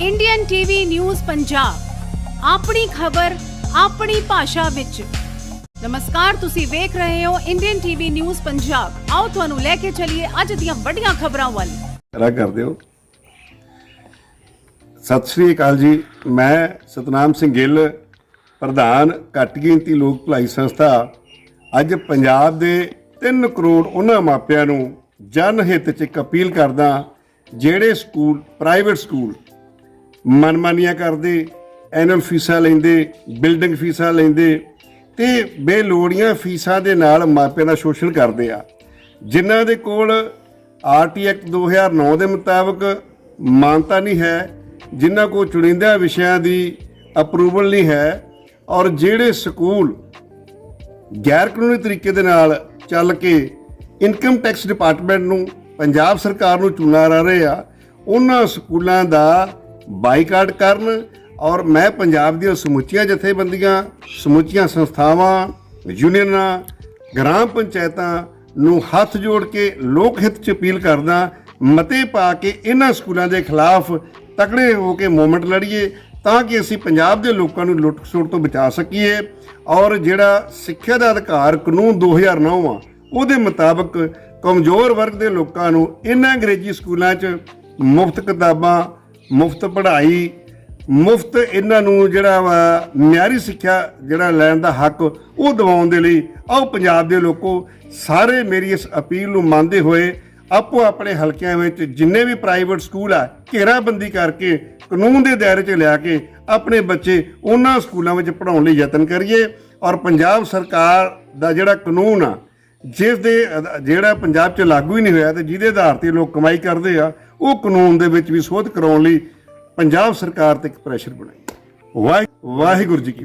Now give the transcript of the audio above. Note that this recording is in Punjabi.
ਇੰਡੀਅਨ ਟੀਵੀ ਨਿਊਜ਼ ਪੰਜਾਬ ਆਪਣੀ ਖਬਰ, ਆਪਣੀ ਭਾਸ਼ਾ ਵਿੱਚ। ਨਮਸਕਾਰ, ਤੁਸੀਂ ਵੇਖ ਰਹੇ ਹੋ ਇੰਡੀਅਨ ਟੀਵੀ ਨਿਊਜ਼ ਪੰਜਾਬ ਆਓ ਤੁਹਾਨੂੰ ਲੈ ਕੇ ਚੱਲੀਏ ਅੱਜ ਦੀਆਂ ਵੱਡੀਆਂ ਖਬਰਾਂ ਵੱਲ। ਰਾ ਕਰ ਦਿਓ ਸਤਿ ਸ੍ਰੀ ਅਕਾਲ ਜੀ। ਮੈਂ ਸਤਨਾਮ ਸਿੰਘ ਗਿੱਲ, ਪ੍ਰਧਾਨ ਘੱਟ ਗਿਣਤੀ ਲੋਕ ਭਲਾਈ ਸੰਸਥਾ। ਅੱਜ ਪੰਜਾਬ ਦੇ 3 ਕਰੋੜ ਉਹਨਾਂ ਮਾਪਿਆਂ ਨੂੰ ਜਨ ਹਿੱਤ 'ਚ ਇੱਕ ਅਪੀਲ ਕਰਦਾ, ਜਿਹੜੇ ਸਕੂਲ ਪ੍ਰਾਈਵੇਟ ਸਕੂਲ ਮਨਮਾਨੀਆਂ ਕਰਦੇ ਐਨੂਅਲ ਫੀਸਾਂ ਲੈਂਦੇ, ਬਿਲਡਿੰਗ ਫੀਸਾਂ ਲੈਂਦੇ ਤੇ ਬੇਲੋੜੀਆਂ ਫੀਸਾਂ ਦੇ ਨਾਲ ਮਾਪਿਆਂ ਦਾ ਸ਼ੋਸ਼ਣ ਕਰਦੇ ਆ। ਜਿਨ੍ਹਾਂ ਦੇ ਕੋਲ ਆਰਟੀ ਐਕਟ 2009 ਦੇ ਮੁਤਾਬਕ ਮਾਨਤਾ ਨਹੀਂ ਹੈ, ਜਿਨ੍ਹਾਂ ਕੋਲ ਚੁਣਿੰਦਾ ਵਿਸ਼ਿਆਂ ਦੀ ਅਪਰੂਵਲ ਨਹੀਂ ਹੈ ਔਰ ਜਿਹੜੇ ਸਕੂਲ ਗੈਰ ਕਾਨੂੰਨੀ ਤਰੀਕੇ ਦੇ ਨਾਲ ਚੱਲ ਕੇ ਇਨਕਮ ਟੈਕਸ ਡਿਪਾਰਟਮੈਂਟ ਨੂੰ ਪੰਜਾਬ ਸਰਕਾਰ ਨੂੰ ਚੂਨਾ ਰਾ ਰਹੇ ਆ, ਉਹਨਾਂ ਸਕੂਲਾਂ ਦਾ ਬਾਈਕਾਟ ਕਰਨ ਔਰ ਮੈਂ ਪੰਜਾਬ ਦੀਆਂ ਸਮੁੱਚੀਆਂ ਜਥੇਬੰਦੀਆਂ, ਸਮੁੱਚੀਆਂ ਸੰਸਥਾਵਾਂ, ਯੂਨੀਅਨਾਂ, ਗ੍ਰਾਮ ਪੰਚਾਇਤਾਂ ਨੂੰ ਹੱਥ ਜੋੜ ਕੇ ਲੋਕ ਹਿੱਤ 'ਚ ਅਪੀਲ ਕਰਦਾ, ਮਤੇ ਪਾ ਕੇ ਇਹਨਾਂ ਸਕੂਲਾਂ ਦੇ ਖਿਲਾਫ ਤਕੜੇ ਹੋ ਕੇ ਮੂਵਮੈਂਟ ਲੜੀਏ ਤਾਂ ਕਿ ਅਸੀਂ ਪੰਜਾਬ ਦੇ ਲੋਕਾਂ ਨੂੰ ਲੁੱਟ ਖਸੁੱਟ ਤੋਂ ਬਚਾ ਸਕੀਏ ਔਰ ਜਿਹੜਾ ਸਿੱਖਿਆ ਦਾ ਅਧਿਕਾਰ ਕਾਨੂੰਨ 2009 ਆ, ਉਹਦੇ ਮੁਤਾਬਕ ਕਮਜ਼ੋਰ ਵਰਗ ਦੇ ਲੋਕਾਂ ਨੂੰ ਇਹਨਾਂ ਅੰਗਰੇਜ਼ੀ ਸਕੂਲਾਂ 'ਚ ਮੁਫਤ ਕਿਤਾਬਾਂ ਮੁਫਤ ਪੜ੍ਹਾਈ, ਮੁਫਤ ਇਹਨਾਂ ਨੂੰ ਜਿਹੜਾ ਵਾ ਮਿਆਰੀ ਸਿੱਖਿਆ ਜਿਹੜਾ ਲੈਣ ਦਾ ਹੱਕ ਉਹ ਦਿਵਾਉਣ ਦੇ ਲਈ ਆਓ ਪੰਜਾਬ ਦੇ ਲੋਕੋ ਸਾਰੇ ਮੇਰੀ ਇਸ ਅਪੀਲ ਨੂੰ ਮੰਨਦੇ ਹੋਏ ਆਪੋ ਆਪਣੇ ਹਲਕਿਆਂ ਵਿੱਚ ਜਿੰਨੇ ਵੀ ਪ੍ਰਾਈਵੇਟ ਸਕੂਲ ਆ, ਘੇਰਾਬੰਦੀ ਕਰਕੇ, ਕਾਨੂੰਨ ਦੇ ਦਾਇਰੇ 'ਚ ਲਿਆ ਕੇ ਆਪਣੇ ਬੱਚੇ ਉਹਨਾਂ ਸਕੂਲਾਂ ਵਿੱਚ ਪੜਾਉਣ ਲਈ ਯਤਨ ਕਰੀਏ ਔਰ ਪੰਜਾਬ ਸਰਕਾਰ ਦਾ ਜਿਹੜਾ ਕਾਨੂੰਨ ਆ ਜਿਸ ਦੇ, ਜਿਹੜਾ ਪੰਜਾਬ 'ਚ ਲਾਗੂ ਹੀ ਨਹੀਂ ਹੋਇਆ ਤੇ ਜਿਹਦੇ ਆਧਾਰ ਤੇ ਲੋਕ ਕਮਾਈ ਕਰਦੇ ਆ, ਉਹ ਕਾਨੂੰਨ ਦੇ ਵਿੱਚ ਵੀ ਸੋਧ ਕਰਾਉਣ ਲਈ ਪੰਜਾਬ ਸਰਕਾਰ ਤੇ ਇੱਕ ਪ੍ਰੈਸ਼ਰ ਬਣਾਈ। ਵਾਹਿ- ਵਾਹਿਗੁਰੂ ਜੀ ਕੀ